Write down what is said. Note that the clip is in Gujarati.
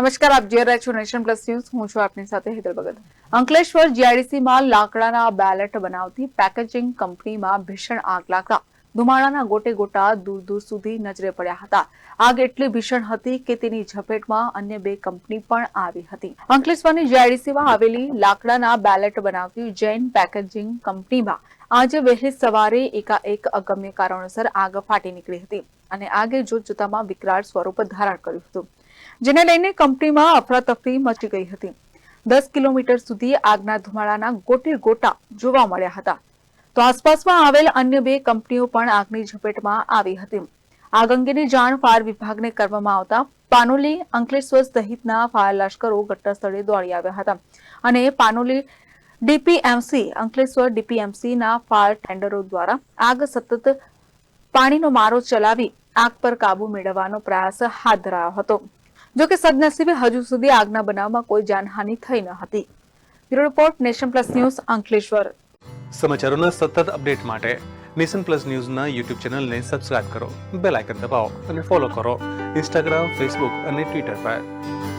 નમસ્કાર, આપ જોઈ નેશન પ્લસ ન્યૂઝ. હું છું આપની સાથે હેતલ ભગત. અંકલેશ્વર જીઆઈડીસીમાં લાકડાના બેલેટ બનાવતી પેકેજિંગ કંપનીમાં ભીષણ આગ લાગતા ધુમાડાના ગોટે ગોટા દૂર દૂર સુધી નજરે પડ્યા હતા. આગ એટલી ભીષણ હતી કે તેની ઝપેટમાં અન્ય બે કંપની પણ આવી હતી. અંકલેશ્વરની જીઆઈડીસીમાં આવેલી લાકડાના બેલેટ બનાવતી જૈન પેકેજિંગ કંપનીમાં આજે વહેલી સવારે એકાએક અગમ્ય કારણોસર આગ ફાટી નીકળી હતી અને આગે જોતજોતામાં વિકરાળ સ્વરૂપ ધારણ કર્યું હતું, જેને લઈને કંપનીમાં અફરાતફરી મચી ગઈ હતી. દસ કિલોમીટર સુધી આગના ધુમાડાના ગોટે ગોટા જોવા મળ્યા હતા. તો આસપાસમાં આવેલ અન્ય બે કંપનીઓ પણ આગની ઝપેટમાં આવી હતી. આગ અંગેની જાણ ફાયર વિભાગને કરવામાં આવતા પાનોલી અંકલેશ્વર સહિતના ફાયર લશ્કરો ઘટના સ્થળે દોડી આવ્યા હતા અને Panoli D P M C, Ankleshwar ડીપીએમસીના fire ટેન્ડરો દ્વારા આગ સતત પાણીનો મારો ચલાવી આગ પર કાબુ મેળવવાનો પ્રયાસ હાથ ધરાયો હતો. જો કે સદનસીબે હજુ સુધી આગના બનાવમાં કોઈ જાનહાનિ થઈ ન હતી. Bureau report, Nation Plus News, Ankleshwar. સમાચારોના સતત અપડેટ માટે નેશન પ્લસ ન્યૂઝના યુટ્યુબ ચેનલને સબસ્ક્રાઇબ કરો, બેલ આઇકન દબાવો અને ફોલો કરો ઇન્સ્ટાગ્રામ, ફેસબુક અને ટ્વિટર પર.